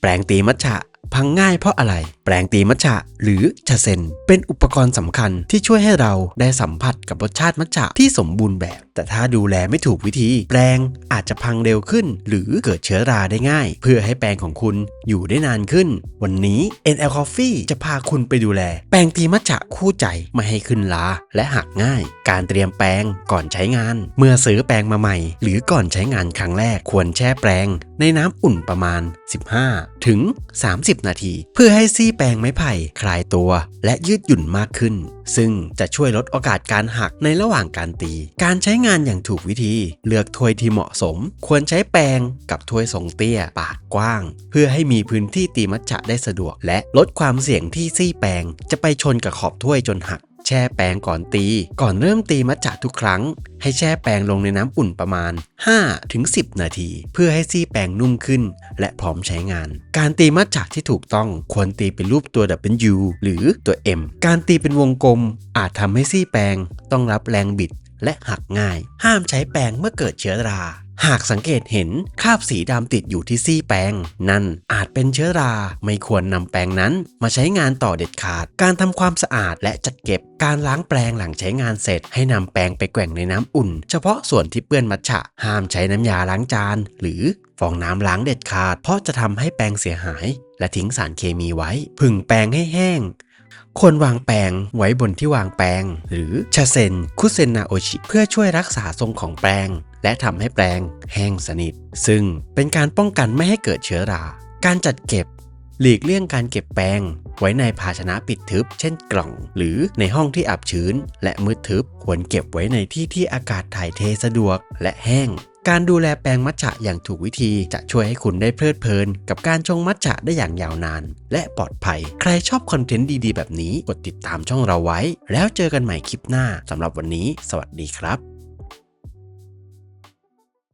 แปลงตีมัทฉะพังง่ายเพราะอะไร แปรงตีมัทฉะหรือชาเซน เป็นอุปกรณ์สำคัญที่ช่วยให้เราได้สัมผัสกับรสชาติมัทฉะที่สมบูรณ์แบบ แต่ถ้าดูแลไม่ถูกวิธี แปรงอาจจะพังเร็วขึ้น หรือเกิดเชื้อราได้ง่าย เพื่อให้แปรงของคุณอยู่ได้นานขึ้น วันนี้ NL Coffee จะพาคุณไปดูแล แปรงตีมัทฉะคู่ใจไม่ให้ขึ้นลาและหักง่าย การเตรียมแปรงก่อนใช้งาน เมื่อซื้อแปรงมาใหม่ หรือก่อนใช้งานครั้งแรกควรแช่แปรงในน้ำอุ่นประมาณ 15 ถึง 30 นาที เพื่อให้ซี่แปรงไม้ไผ่คลายตัว และยืดหยุ่นมากขึ้น ซึ่งจะช่วยลดโอกาสการหักในระหว่างการตี การใช้งานอย่างถูกวิธี เลือกถ้วยที่เหมาะสม ควรใช้แปรงกับถ้วยทรงเตี้ย ปากกว้าง เพื่อให้มีพื้นที่ตีมัจฉะได้สะดวก และลดความเสี่ยงที่ซี่แปรงจะไปชนกับขอบถ้วยจนหัก แช่แปรงก่อนตี ก่อนเริ่มตีมัทฉะทุกครั้ง ให้แช่แปรงลงในน้ำอุ่นประมาณ 5-10 นาที เพื่อให้ซี่แปรงนุ่มขึ้น และพร้อมใช้งาน การตีมัทฉะที่ถูกต้องควรตีเป็นรูปตัว W หรือตัว M การตีเป็นวงกลมอาจทำให้ซี่แปรงต้องรับแรงบิดและหักง่าย ห้ามใช้แปรงเมื่อเกิดเชื้อรา หากสังเกตเห็นคราบสีดำติดอยู่ที่ซี่แปรงนั่นอาจเป็นเชื้อรา ไม่ควรนำแปรงนั้นมาใช้งานต่อเด็ดขาด การทำความสะอาดและจัดเก็บ การล้างแปรงหลังใช้งานเสร็จ ให้นำแปรงไปแกว่งในน้ำอุ่น เฉพาะส่วนที่เปื้อนมัทฉะห้ามใช้น้ำยาล้างจาน หรือฟองน้ำล้างเด็ดขาด เพราะจะทำให้แปรงเสียหาย และทิ้งสารเคมีไว้ผึ่งแปรงให้แห้งควรวางแปรงไว้บนที่วางแปรงหรือชาเซนคุเซนนาโอชิ เพื่อช่วยรักษาทรงของแปรง และทำให้แปรงแห้งสนิท ซึ่งเป็นการป้องกันไม่ให้เกิดเชื้อรา การจัดเก็บ หลีกเลี่ยงการเก็บแปรงไว้ในภาชนะปิดทึบ เช่นกล่อง หรือในห้องที่อับชื้น และมืดทึบ ควรเก็บไว้ในที่ที่อากาศถ่ายเทสะดวก และแห้งการดูแลแปรงมัทฉะอย่างถูกวิธีจะช่วยให้คุณได้เพลิดเพลิน กับการชงมัทฉะได้อย่างยาวนาน และปลอดภัย ใครชอบคอนเทนต์ดีๆ แบบนี้กดติดตามช่องเราไว้ แล้วเจอกันใหม่คลิปหน้าสำหรับวันนี้ สวัสดีครับ